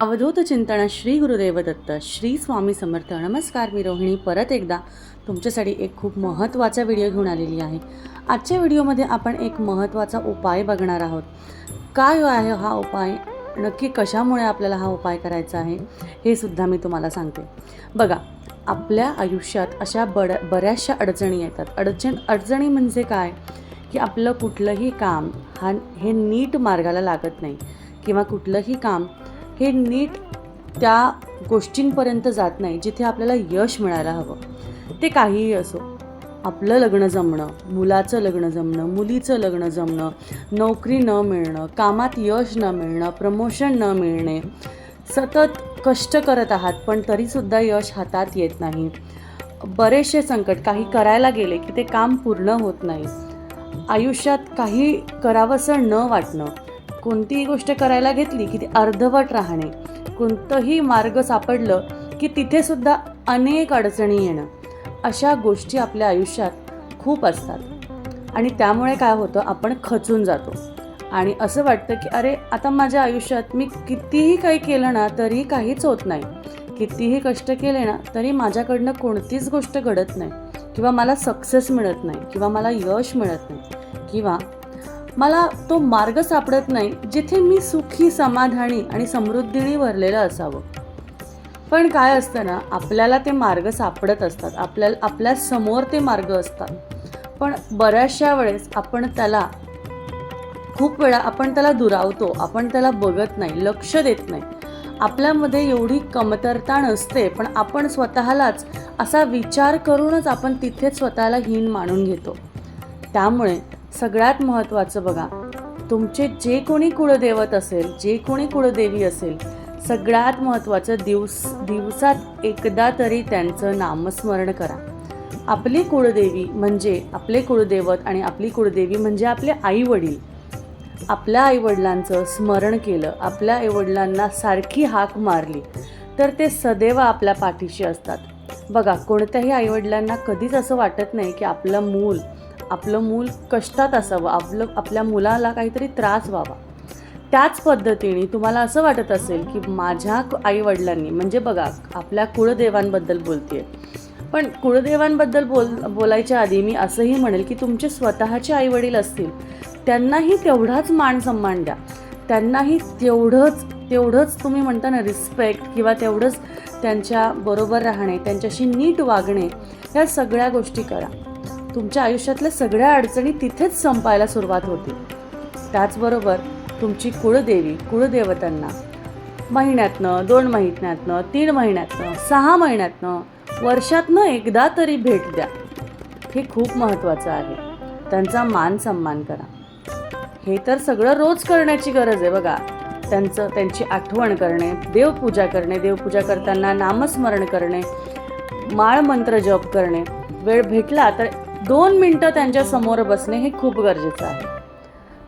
अवधूत चिंतन श्री गुरुदेव दत्त श्री स्वामी समर्थ. नमस्कार मी रोहिणी. परत एकदा तुमच्यासाठी एक खूप महत्त्वाचा व्हिडिओ घेऊन आलेली आहे. आजच्या व्हिडिओमध्ये आपण एक महत्त्वाचा उपाय बघणार आहोत. काय आहे हा उपाय? नक्की कशामुळे आपल्याला हा उपाय करायचा आहे? हे सुद्धा मी तुम्हाला सांगते. बघा आपल्या आयुष्यात अशा बड बऱ्याचशा अडचणी येतात. अडचण अडचणी म्हणजे काय? की आपलं कुठलंही काम हा हे नीट मार्गाला लागत नाही. किंवा कुठलंही काम हे नीट त्या गोष्टींपर्यंत जात नाही जिथे आपल्याला यश मिळायला हवं. ते काहीही असो. आपलं लग्न जमणं मुलाचं लग्न जमणं मुलीचं लग्न जमणं नोकरी न मिळणं कामात यश न मिळणं प्रमोशन न मिळणे सतत कष्ट करत आहात पण तरीसुद्धा यश हातात येत नाही. बरेचसे संकट काही करायला गेले की ते काम पूर्ण होत नाही. आयुष्यात काही करावंसं न वाटणं कोणतीही गोष्ट करायला घेतली की ती अर्धवट राहणे. कोणतंही मार्ग सापडलं की तिथेसुद्धा अनेक अडचणी येणं. अशा गोष्टी आपल्या आयुष्यात खूप असतात. आणि त्यामुळे काय होतं आपण खचून जातो. आणि असं वाटतं की अरे आता माझ्या आयुष्यात मी कितीही काही केलं ना तरी काहीच होत नाही. कितीही कष्ट केले ना तरी माझ्याकडनं कोणतीच गोष्ट घडत नाही. किंवा मला सक्सेस मिळत नाही. किंवा मला यश मिळत नाही. किंवा मला तो मार्ग सापडत नाही जिथे मी सुखी समाधानी आणि समृद्धीने भरलेलं असावं. पण काय असतं ना आपल्याला ते मार्ग सापडत असतात. आपल्याला आपल्यासमोर ते मार्ग असतात. पण बऱ्याचशा वेळेस आपण त्याला खूप वेळा आपण त्याला दुरावतो. आपण त्याला बघत नाही लक्ष देत नाही. आपल्यामध्ये एवढी कमतरता नसते पण आपण स्वतःलाच असा विचार करूनच आपण तिथेच स्वतःला हीन मानून घेतो. त्यामुळे सगळ्यात महत्त्वाचं बघा. तुमचे जे कोणी कुळदैवत असेल जे कोणी कुळदेवी असेल सगळ्यात महत्त्वाचं दिवस दिवसात एकदा तरी त्यांचं नामस्मरण करा. आपली कुळदेवी म्हणजे आपले कुळदैवत आणि आपली कुळदेवी म्हणजे आपले आईवडील. आपल्या आईवडिलांचं स्मरण केलं आपल्या आईवडिलांना सारखी हाक मारली तर ते सदैव आपल्या पाठीशी असतात. बघा कोणत्याही आईवडिलांना कधीच असं वाटत नाही की आपलं मूल आपलं मूल कष्टात असावं आपलं आपल्या मुलाला काहीतरी त्रास व्हावा. त्याच पद्धतीने तुम्हाला असं वाटत असेल की माझ्या आईवडिलांनी म्हणजे बघा आपल्या कुळदेवांबद्दल बोलते पण कुळदेवांबद्दल बोल बोलायच्या आधी मी असंही म्हणेल की तुमचे स्वतःचे आईवडील असतील त्यांनाही तेवढाच मान सन्मान द्या. त्यांनाही तेवढंच तेवढंच तुम्ही म्हणता ना रिस्पेक्ट किंवा तेवढंच त्यांच्या बरोबर राहणे त्यांच्याशी नीट वागणे ह्या सगळ्या गोष्टी करा. तुमच्या आयुष्यातल्या सगळ्या अडचणी तिथेच संपायला सुरुवात होते. त्याचबरोबर तुमची कुळदेवी कुळदेवतांना महिन्यातनं दोन महिन्यातनं तीन महिन्यातनं सहा महिन्यातनं वर्षातनं एकदा तरी भेट द्या. हे खूप महत्त्वाचं आहे. त्यांचा मान सन्मान करा. हे तर सगळं रोज करण्याची गरज आहे बघा. त्यांचं त्यांची आठवण करणे देवपूजा करणे देवपूजा करताना नामस्मरण करणे माळ मंत्र जप करणे. वेळ भेटला तर दोन मिनटं त्यांच्यासमोर बसणे हे खूप गरजेचं आहे.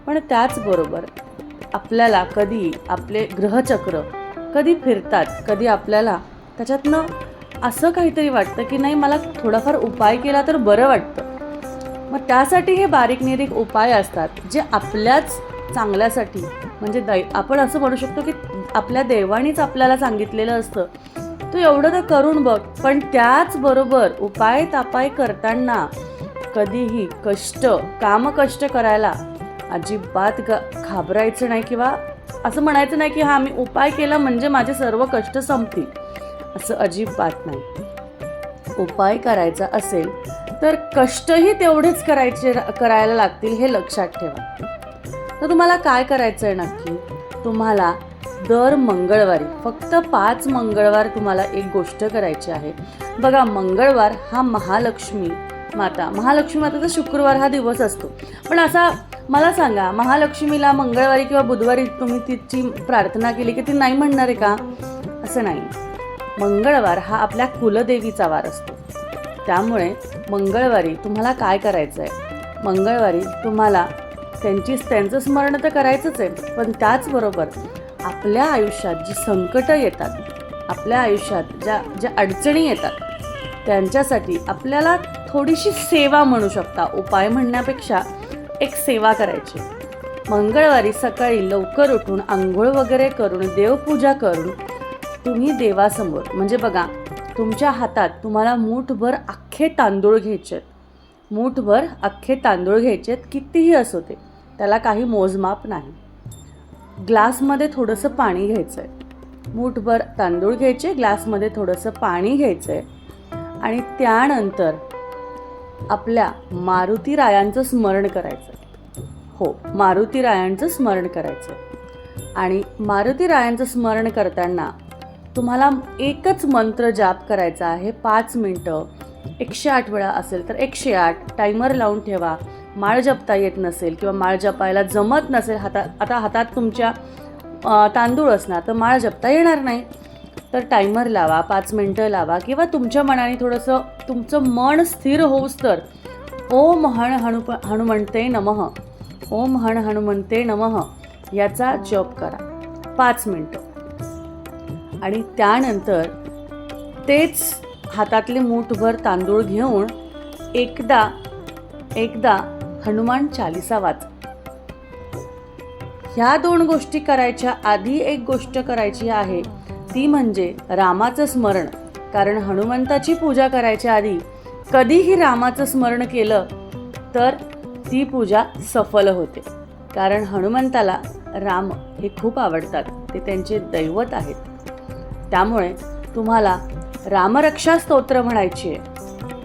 पण त्याचबरोबर आपल्याला कधी आपले ग्रहचक्र कधी फिरतात कधी आपल्याला त्याच्यातनं असं काहीतरी वाटतं की नाही मला थोडाफार उपाय केला तर बरं वाटतं. मग त्यासाठी हे बारीक निरीक उपाय असतात जे आपल्याच चांगल्यासाठी म्हणजे दै आपण असं म्हणू शकतो की आपल्या देवानीच आपल्याला सांगितलेलं असतं. तू एवढं तर करून बघ पण त्याचबरोबर उपाय तापाय करताना कधीही कष्ट काम कष्ट करायला अजिबात ग घाबरायचं नाही किंवा असं म्हणायचं नाही की हा मी उपाय केला म्हणजे माझे सर्व कष्ट संपतील. असं अजिबात नाही. उपाय करायचा असेल तर कष्टही तेवढेच करायचे करायला लागतील हे लक्षात ठेवा. तर तुम्हाला काय करायचं आहे नक्की? तुम्हाला दर मंगळवारी फक्त पाच मंगळवार तुम्हाला एक गोष्ट करायची आहे. बघा मंगळवार हा महालक्ष्मी माता. महालक्ष्मी माताचा शुक्रवार हा दिवस असतो. पण असा मला सांगा महालक्ष्मीला मंगळवारी किंवा बुधवारी तुम्ही तिची प्रार्थना केली की ती नाही म्हणणार आहे का? असं नाही. मंगळवार हा आपल्या कुलदेवीचा वार असतो. त्यामुळे मंगळवारी तुम्हाला काय करायचं आहे मंगळवारी तुम्हाला त्यांची त्यांचं स्मरण तर करायचंच आहे पण त्याचबरोबर आपल्या आयुष्यात जी संकटं येतात आपल्या आयुष्यात ज्या ज्या अडचणी येतात त्यांच्यासाठी आपल्याला थोडीशी सेवा म्हणू शकता. उपाय म्हणण्यापेक्षा एक सेवा करायची. मंगळवारी सकाळी लवकर उठून आंघोळ वगैरे करून देवपूजा करून तुम्ही देवासमोर म्हणजे बघा तुमच्या हातात तुम्हाला मूठभर अख्खे तांदूळ घ्यायचे आहेत मूठभर अख्खे तांदूळ घ्यायचे आहेत कितीही असो ते. त्याला काही मोजमाप नाही. ग्लासमध्ये थोडंसं पाणी घ्यायचं आहे मूठभर तांदूळ घ्यायचे ग्लासमध्ये थोडंसं पाणी घ्यायचं आहे आणि त्यानंतर आपल्या मारुती रायांचं स्मरण करायचं. हो मारुती रायांचं स्मरण करायचं. आणि मारुती रायांचं स्मरण करताना तुम्हाला एकच मंत्र जाप करायचा आहे पाच मिनटं. एकशे आठ वेळा असेल तर एकशे आठ. टायमर लावून ठेवा. माळ जपता येत नसेल किंवा माळ जपायला जमत नसेल हातात आता हातात तुमच्या तांदूळ असणार तर माळ जपता येणार नाही. तर टायमर लावा पाच मिनटं लावा किंवा तुमच्या मनाने थोडंसं तुमचं मन स्थिर होऊस तर. ओम हण हनुप हनुमंते नमः. ओम हण हनुमंते नमः. याचा जप करा. पाच मिनटं. आणि त्यानंतर तेच हातातले मूठभर तांदूळ घेऊन एकदा एकदा हनुमान चालिसा वाचा. ह्या दोन गोष्टी करायच्या आधी एक गोष्ट करायची आहे. ती म्हणजे रामाचं स्मरण. कारण हनुमंताची पूजा करायच्या आधी कधीही रामाचं स्मरण केलं तर ती पूजा सफल होते. कारण हनुमंताला राम हे खूप आवडतात. ते त्यांचे दैवत आहेत. त्यामुळे तुम्हाला रामरक्षा स्तोत्र म्हणायची आहे.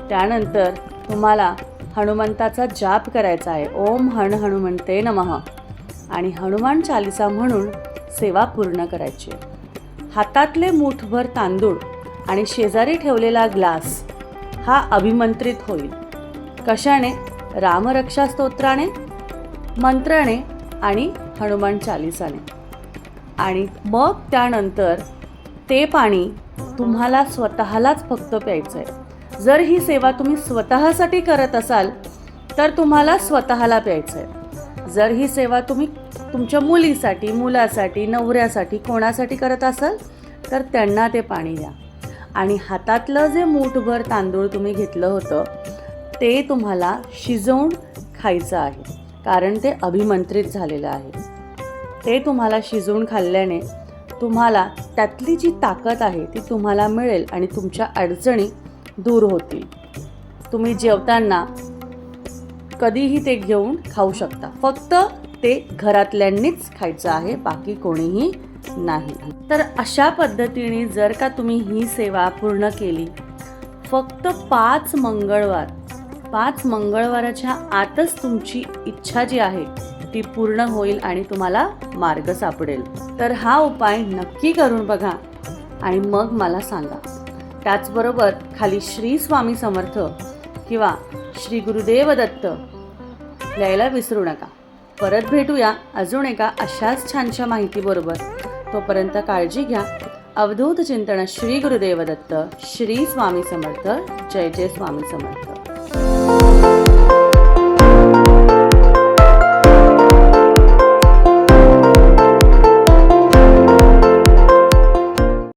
त्यानंतर तुम्हाला हनुमंताचा जाप करायचा आहे. ओम हण हनुमंते नमः. आणि हनुमान चालिसा म्हणून सेवा पूर्ण करायची आहे. हातातले मूठभर तांदूळ आणि शेजारी ठेवलेला ग्लास हा अभिमंत्रित होईल. कशाने? रामरक्षा स्तोत्राने मंत्राने आणि हनुमान चालिसाने. आणि मग त्यानंतर ते पाणी तुम्हाला स्वतःलाच फक्त प्यायचं आहे जर ही सेवा तुम्ही स्वतःसाठी करत असाल तर तुम्हाला स्वतःला प्यायचं आहे जर ही सेवा तुम्ही तुमच्या मुलीसाठी मुलासाठी नवऱ्यासाठी कोणासाठी करत असाल तर त्यांना ते पाणी द्या. आणि हातातलं जे मूठभर तांदूळ तुम्ही घेतलं होतं ते तुम्हाला शिजवून खायचं आहे. कारण ते अभिमंत्रित झालेलं आहे. ते तुम्हाला शिजवून खाल्ल्याने तुम्हाला त्यातली जी ताकद आहे ती तुम्हाला मिळेल आणि तुमच्या अडचणी दूर होतील. तुम्ही जेवताना कधीही ते घेऊन खाऊ शकता. फक्त ते घरातल्यांनीच खायचं आहे बाकी कोणीही नाही. तर अशा पद्धतीने जर का तुम्ही ही सेवा पूर्ण केली फक्त पाच मंगळवार पाच मंगळवाराच्या आतच तुमची इच्छा जी आहे ती पूर्ण होईल आणि तुम्हाला मार्ग सापडेल. तर हा उपाय नक्की करून बघा आणि मग मला सांगा. त्याचबरोबर खाली श्री स्वामी समर्थ किंवा श्री गुरुदेव दत्त. लिहायला विसरू नका. परत भेटूया अजून एका अशाच छानशा माहितीबरोबर. तोपर्यंत काळजी घ्या. अवधूत चिंतन श्री गुरुदेव दत्त श्री स्वामी समर्थ जय जय स्वामी समर्थ.